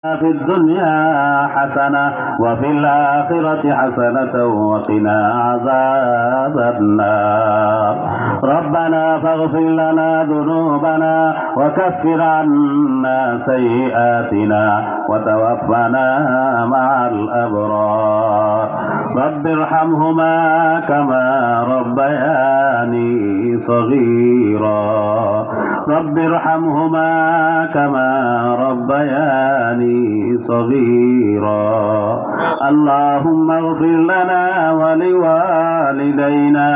في الدنيا حسنة وفي الآخرة حسنة وقنا عذاب النار. ربنا فاغفر لنا ذنوبنا وكفر عنا سيئاتنا وتوفنا مع الأبرار. رب ارحمهما كما ربياني صغيرا. رب ارحمهما كما ربياني صغيرا. اللهم اغفر لنا ولوالدينا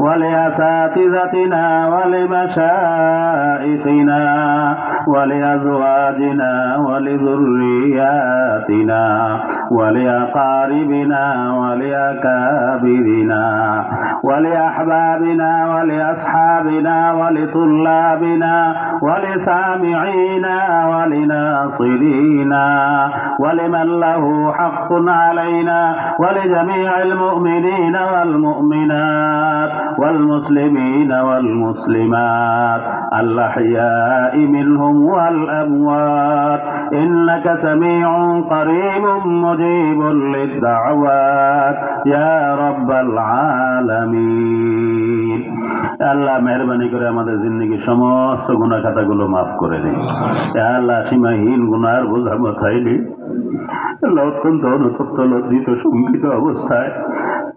ولأساتذتنا ولمشائخنا ولأزواجنا ولذرياتنا ولأقاربنا ولأكابرنا ولأحبابنا ولأصحابنا ولطلابنا ولسامعينا ولناصرينا ولمن له حق علينا ولجميع المؤمنين والمؤمنات والمسلمين والمسلمات الأحياء منهم والأموات. إنك سميع قريب مجيب للدعوات. আল্লাহ মেহরবানি করে আমাদের জিন্দগির সমস্ত গুণা খাতা গুলো মাফ করে দিন। আল্লাহ সীমাহীন গুনার বোঝা মাথায় নিন। অত্যন্ত অনুতপ্ত লজ্জিত, শঙ্কিত অবস্থায়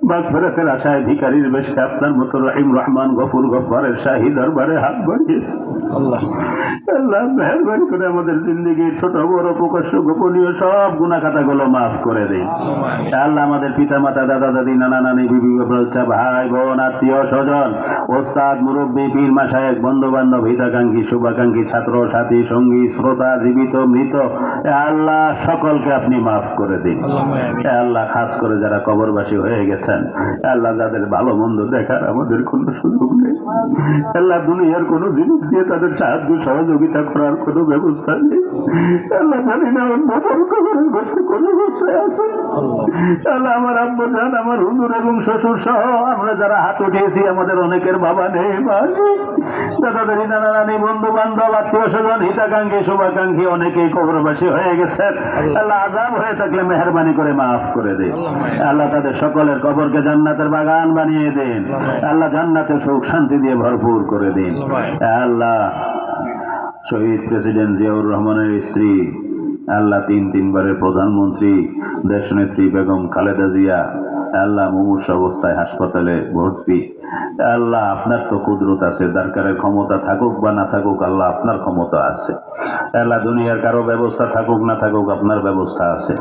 বাঘ ফেরাতের আশায় ভিকারির বেশে আপনার মতো রহিম রহমান গফুর গফারের শাহী দরবারে হাত বাড়িয়েছে। আল্লাহ। আল্লাহ মেহরবানি করে আমাদের জিন্দগির ছোট বড় প্রকাশ্য গোপনীয় সব গুণা খাতাগুলো মাফ করে দিন। আল্লাহ আমাদের পিতা মাতা দাদা দাদি নানা নানি বিবি বাচ্চা ভাই বোন আত্মীয় স্বজন ওস্তাদ মুরব্বী পীর মাসায়েক বন্ধু বান্ধব হিতাকাঙ্ক্ষী শুভাকাঙ্ক্ষী ছাত্র সাথী সঙ্গী শ্রোতা জীবিত মৃত আল্লাহ সকলকে আপনি মাফ করে দিন। আল্লাহ খাস করে যারা কবরবাসী হয়ে গেছেন আল্লাহ যাদের ভালো মন্দ দেখার আমাদের কোনো সুযোগ নেই। আল্লাহ দুনিয়ার কোনো জিনিস দিয়ে তাদের সাহায্য সহযোগিতা করার কোনো ব্যবস্থা নেই। আল্লাহ জানি না অন্য করতে কোন অবস্থায় আছে। আল্লাহ। আমার আব্বু জান আমার হুজুর এবং শ্বশুর সহ আমরা যারা হাত উঠিয়েছি আমাদের অনেকের বাবা নেই দাদা দাদি নানা নানি বন্ধু বান্ধব আত্মীয় স্বজন হিতাকাঙ্ক্ষী শুভাকাঙ্ক্ষী অনেকেই কবরবাসী হয়ে গেছেন। আল্লাহ। আজাব হয়ে থাকলে মেহরবানি করে মাফ করে দিন। আল্লাহ। তাদের সকলের কবরকে জান্নাতের বাগান বানিয়ে দেন। আল্লাহ জান্নাতে সুখ শান্তি দিয়ে ভরপুর করে দিন। আল্লাহ শহীদ প্রেসিডেন্ট জিয়াউর রহমানের স্ত্রী আল্লাহ তিন তিনবারের প্রধানমন্ত্রী দেশনেত্রী বেগম খালেদা জিয়া আল্লাহ মুমূর্ষ অবস্থায় হাসপাতালে ভর্তি। আল্লাহ আপনার তো কুদরত আছে দরকারের ক্ষমতা থাকুক বা না থাকুক আল্লাহ আপনার ক্ষমতা আছে। আল্লাহ দুনিয়ার কারও ব্যবস্থা থাকুক না থাকুক আপনার ব্যবস্থা আছে।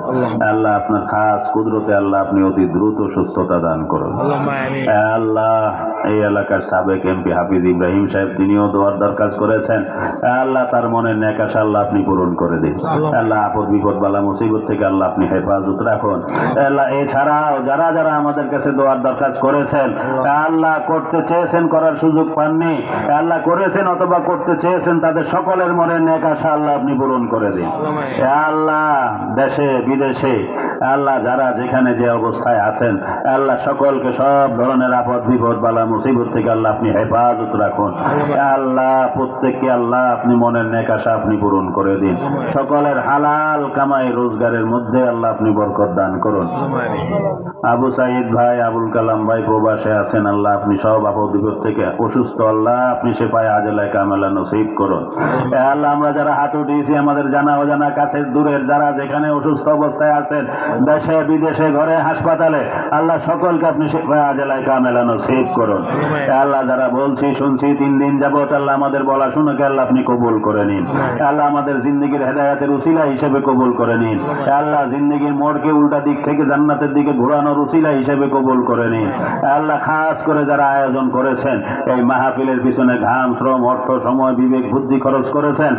আল্লাহ। আপনার খাস কুদরতে আল্লাহ আপনি অতি দ্রুত সুস্থতা দান করুন। আল্লাহ এই এলাকার সাবেক এমপি হাফিজ ইব্রাহিম সাহেব তিনিও দোয়ার দরকার করেছেন। আল্লাহ তার মনের নেকাশা আল্লাহ আপনি পূরণ করে দিন। আল্লাহ। আপদ বিপদ বালা মুসিবত থেকে আল্লাহ আপনি হেফাজত রাখুন। আল্লাহ। এছাড়াও যারা যারা আমাদের কাছে দোয়ার দরকার করেছেন আল্লাহ। করতে চেয়েছেন করার সুযোগ পাননি। আল্লাহ করেছেন অথবা করতে চেয়েছেন তাদের সকলের মনের নেকাশা আল্লাহ আপনি পূরণ করে দিন। আল্লাহ দেশে বিদেশে আল্লাহ যারা যেখানে যে অবস্থায় আছেন আল্লাহ সকলকে সব ধরনের আপদ বিপদ বালা মুসিবত থেকে আল্লাহ আপনি হেফাজত রাখুন। আল্লাহ প্রত্যেককে আল্লাহ আপনি মনের নেকাশা আপনি পূরণ করে দিন। সকলের হালাল কামাই রোজগারের মধ্যে আল্লাহ আপনি বরকত দান করুন। আবু সাইদ ভাই আবুল কালাম ভাই প্রবাসে আছেন আল্লাহ আপনি সব আপদ বিপদ থেকে অসুস্থ আল্লাহ আপনি সে পায়ে আজলায় কামেলা নসিব করুন। আল্লাহ আমরা যারা হাত উঠিয়েছি আমাদের জানা অজানা কাছের দূরের যারা যেখানে অসুস্থ অবস্থায় আছেন দেশে বিদেশে ঘরে হাসপাতালে আল্লাহ সকলকে আপনি আজলায় কামেলা নসিব করুন। আল্লাহ যারা বলছি শুনছি তিন দিন যাবত আল্লাহ আমাদের বলা শুনে আল্লাহ আপনি কবুল করে নিন। আল্লাহ আমাদের জিন্দগির হেদায়াতের উসিলা হিসেবে কবুল করে নিন। আল্লাহ জিন্দগির মোড়কে উল্টা দিক থেকে জান্নাতের দিকে ঘোরানোর উসিলা হিসেবে কবুল করে নিন। আল্লাহ খাস করে যারা আয়োজন করেছেন এই মাহফিলের পিছনে ঘাম শ্রম অর্থ সময় বিবেক বুদ্ধি খরচ করেছেন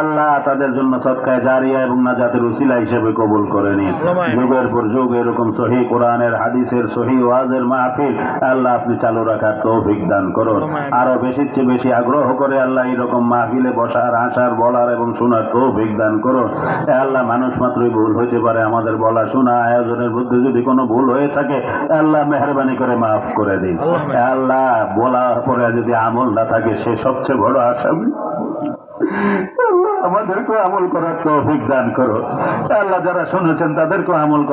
আল্লাহ তাদের জন্য সৎকায় জারিয়া এবং না নাজাতের উসিলা হিসেবে কবুল করে নিন। যুগের পর যুগ এরকম সহি কোরআনের হাদিসের সহি ওয়াজের মাহফিল আল্লাহ আপনি চালু রাখার তৌফিক দান করুন। আরও বেশির চেয়ে বেশি আগ্রহ করে আল্লাহ এরকম মাহফিলে বসার আসার বলার এবং শোনার তৌফিক দান করুন। আল্লাহ মানুষ মাত্রই ভুল হইতে পারে আমাদের বলা শোনা আয়োজনের মধ্যে যদি কোনো ভুল হয়ে থাকে আল্লাহ মেহরবানি করে মাফ করে দিন। আল্লাহ বলার পরে যদি আমল না থাকে সে সবচেয়ে বড় আসামি। আমাদেরকে আমল করার তো অভিজ্ঞান করো। আল্লাহ যারা শুনেছেন তাদেরকে আমল করার